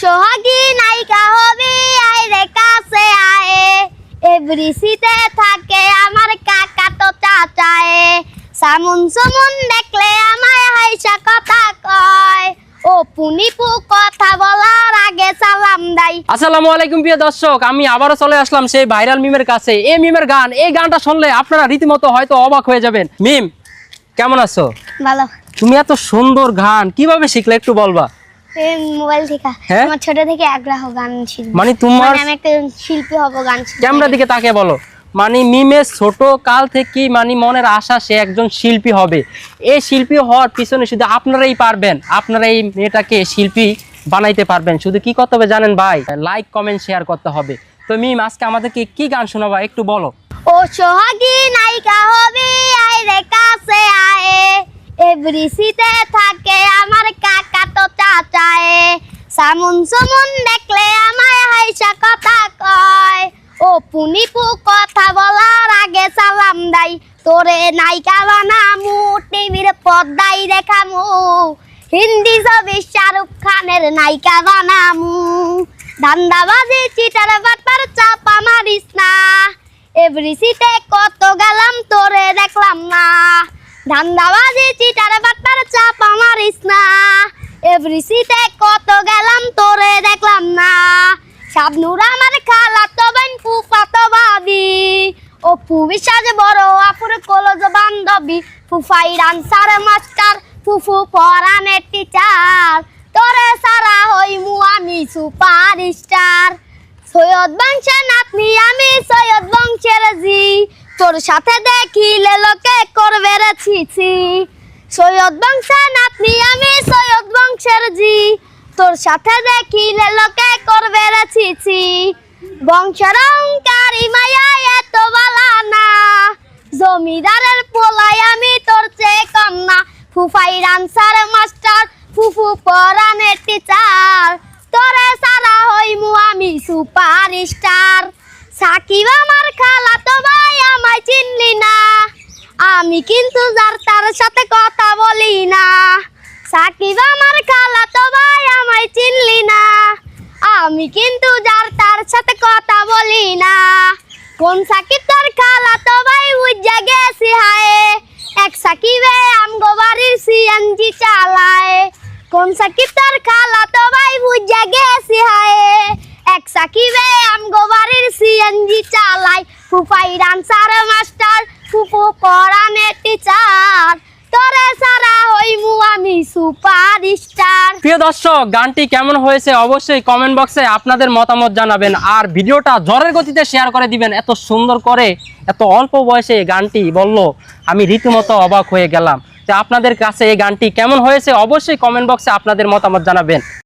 সোহাগী নায়িকা হবি আয় রে কাছে আয়। এভরিসিতে থাকে আমার কাকা তো চাচায়। সামুন সুমুন দেখলে আমায় হাইসা কথা কয়। ও পুনিপু কথা বলার আগে সালাম দাই আসসালামু আলাইকুম প্রিয় দর্শক আমি আবারও চলে আসলাম সেই ভাইরাল মিমের কাছে। এই মিমের গান এই গানটা শুনলে আপনারা রীতিমতো হয়তো অবাক হয়ে যাবেন। মিম কেমন আছো? ভালো। তুমি এত সুন্দর গান কীভাবে শিখলে একটু বলবা? মোবাইল থেকে। হ্যাঁ? আমার ছোট থেকে আগ্রহ গান শিল্পী। মানে তোমার মানে আমি একটা শিল্পী হব গান দিকে তাকে বলো। মানে মিমের ছোট কাল থেকেই মানে মনের আশা সে একজন শিল্পী হবে। এই শিল্পী হওয়ার পিছনে শুধু আপনারাই পারবেন। আপনারা এই মেয়েটাকে শিল্পী বানাইতে পারবেন। শুধু কি করতে হবে জানেন ভাই? লাইক কমেন্ট শেয়ার করতে হবে। তো মিম আজকে আমাদেরকে কি গান শোনাবা একটু বলো। ও সোহাগী নায়িকা হবি আয় রে কাছে আয়। এভরিসিতে থাকে আমার সামুন সুমুন দেখলে আমায় হাইসা কথা কয়। ও পুনিপু, কথা বলার আগে সালাম দাই তোরে নায়িকা বানামু টিভির পর্দায় দেখামু। হিন্দি ছবি শাহরুখ খানের নায়িকা বানামু ধান্দাবাজি, চিটার বাটপার, চাপা মারিস না। এভরিসিতে কত গেলাম, তোরে দেখলাম না। ধান্দাবাজি, চিটার বাটপার, চাপা মারিস না। এভরিসিতে কত গেলাম, তোরে দেখলাম না। শাবনুর আমার খালা তো বাইন ফুফা তো ভাবি ও ফুবি সাজে বড় আপুর কলজ বান্ধবী। ফুফাই রানসার মাস্টার, ফুফু পরানের টিচার তোরে সারা হইমু আমি সুপার স্টার সৈয়দ বংশের নাতনি, আমি সৈয়দ বংশের জি। তোর সাথে দেখিলে লোকে করবে রে ছিছি সৈয়দ বংশের তোর সাথে দেখিলে লোকে করবে রে ছিছি। মায়া এত না। জমিদারের পোলাই আমি তোর চেয়ে কম না। ফুফাই রানসার মাস্টার, ফুফু পরানের টিচার তোরে সারা হইমু আমি সুপার স্টার সাকিব আমার খালা তো ভাই আমায় চিনলি না। আমি কিন্তু যার তার সাথে কথা বলি যার তার সাথে কথা বলি না। কোন সাকিব তোর খালা তো ভাই উজ্জা গেছি হায়। এক সাকিবে আমগো বাড়ির সিএনজি চালায়। কোন সাকিব তোর খালা তো ভাই বুঝা গেছি হায়। এক সাকিবে আমগো বাড়ির সিএনজি চালাই ফুফাই ডান্সার মাস্টার, ফুফু পড়ানে টিচার তোরে সারা হইমু আমি প্রিয় দর্শক, গানটি কেমন হয়েছে অবশ্যই কমেন্ট বক্সে আপনাদের মতামত জানাবেন আর ভিডিওটা জ্বরের গতিতে শেয়ার করে দিবেন। এত সুন্দর করে, এত অল্প বয়সে গানটি বলল, আমি রীতিমতো অবাক হয়ে গেলাম। তো আপনাদের কাছে এই গানটি কেমন হয়েছে অবশ্যই কমেন্ট বক্সে আপনাদের মতামত জানাবেন।